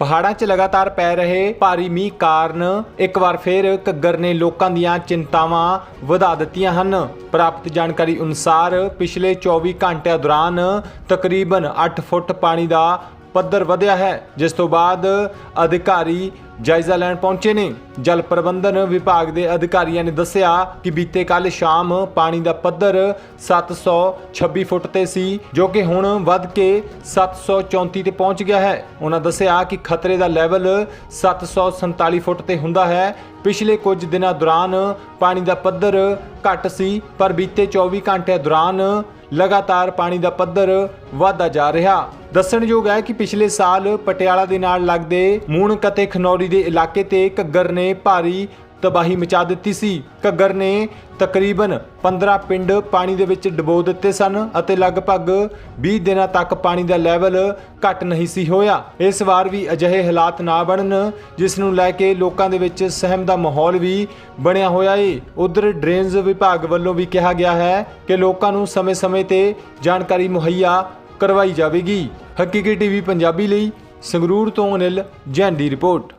ਪਹਾੜਾਂ 'ਚ ਲਗਾਤਾਰ ਪੈ ਰਹੇ ਭਾਰੀ ਮੀਂਹ ਕਾਰਨ ਇੱਕ ਵਾਰ ਫੇਰ ਘੱਗਰ ਨੇ ਲੋਕਾਂ ਦੀਆਂ ਚਿੰਤਾਵਾਂ ਵਧਾ ਦਿੱਤੀਆਂ ਹਨ। ਪ੍ਰਾਪਤ ਜਾਣਕਾਰੀ ਅਨੁਸਾਰ ਪਿਛਲੇ 24 ਘੰਟਿਆਂ ਦੌਰਾਨ ਤਕਰੀਬਨ 8 ਫੁੱਟ ਪਾਣੀ ਦਾ ਪੱਧਰ ਵਧਿਆ ਹੈ, ਜਿਸ ਤੋਂ ਬਾਅਦ ਅਧਿਕਾਰੀ ਜਾਇਜ਼ਾ ਲੈਣ ਪਹੁੰਚੇ ਨੇ। ਜਲ ਪ੍ਰਬੰਧਨ ਵਿਭਾਗ ਦੇ ਅਧਿਕਾਰੀਆਂ ਨੇ ਦੱਸਿਆ ਕਿ ਬੀਤੇ ਕੱਲ ਸ਼ਾਮ ਪਾਣੀ ਦਾ ਪੱਧਰ 726 ਫੁੱਟ ਤੇ ਸੀ, ਜੋ ਕਿ ਹੁਣ ਵੱਧ ਕੇ 734 ਤੇ ਪਹੁੰਚ ਗਿਆ ਹੈ। ਉਹਨਾਂ ਦੱਸਿਆ ਕਿ ਖਤਰੇ ਦਾ ਲੈਵਲ 747 ਫੁੱਟ ਤੇ ਹੁੰਦਾ ਹੈ। ਪਿਛਲੇ ਕੁਝ ਦਿਨਾਂ ਦੌਰਾਨ ਪਾਣੀ ਦਾ ਪੱਧਰ ਘੱਟ ਸੀ, ਪਰ ਬੀਤੇ 24 ਘੰਟਿਆਂ ਦੌਰਾਨ ਲਗਾਤਾਰ ਪਾਣੀ ਦਾ ਪੱਧਰ ਵਧਦਾ ਜਾ ਰਿਹਾ। ਦੱਸਣਯੋਗ ਹੈ ਕਿ ਪਿਛਲੇ ਸਾਲ ਪਟਿਆਲਾ ਦੇ ਨਾਲ ਲੱਗਦੇ ਮੂਣਕ ਅਤੇ ਖਨੌਰੀ ਦੇ ਇਲਾਕੇ ਤੇ ਘੱਗਰ ਨੇ ਭਾਰੀ ਤਬਾਹੀ ਮਚਾ ਦਿੱਤੀ ਸੀ। ਘੱਗਰ ਨੇ ਤਕਰੀਬਨ 15 ਪਿੰਡ ਪਾਣੀ ਦੇ ਵਿੱਚ ਡੁਬੋ ਦਿੱਤੇ ਸਨ ਅਤੇ ਲਗਭਗ 20 ਦਿਨਾਂ ਤੱਕ ਪਾਣੀ ਦਾ ਲੈਵਲ ਘਟ ਨਹੀਂ ਸੀ ਹੋਇਆ। ਇਸ ਵਾਰ ਵੀ ਅਜਿਹੇ ਹਾਲਾਤ ਨਾ ਬਣਨ, ਜਿਸ ਨੂੰ ਲੈ ਕੇ ਲੋਕਾਂ ਦੇ ਵਿੱਚ ਸਹਿਮ ਦਾ ਮਾਹੌਲ ਵੀ ਬਣਿਆ ਹੋਇਆ ਏ। ਉਧਰ ਡਰੇਨਜ਼ ਵਿਭਾਗ ਵੱਲੋਂ ਵੀ ਕਿਹਾ ਗਿਆ ਹੈ ਕਿ ਲੋਕਾਂ ਨੂੰ ਸਮੇਂ-ਸਮੇਂ ਤੇ ਜਾਣਕਾਰੀ ਮੁਹੱਈਆ ਕਰਵਾਈ ਜਾਵੇਗੀ। ਹਕੀਕੀ ਟੀਵੀ ਪੰਜਾਬੀ ਲਈ ਸੰਗਰੂਰ ਤੋਂ ਅਨਿਲ ਜੈਨ ਦੀ ਰਿਪੋਰਟ।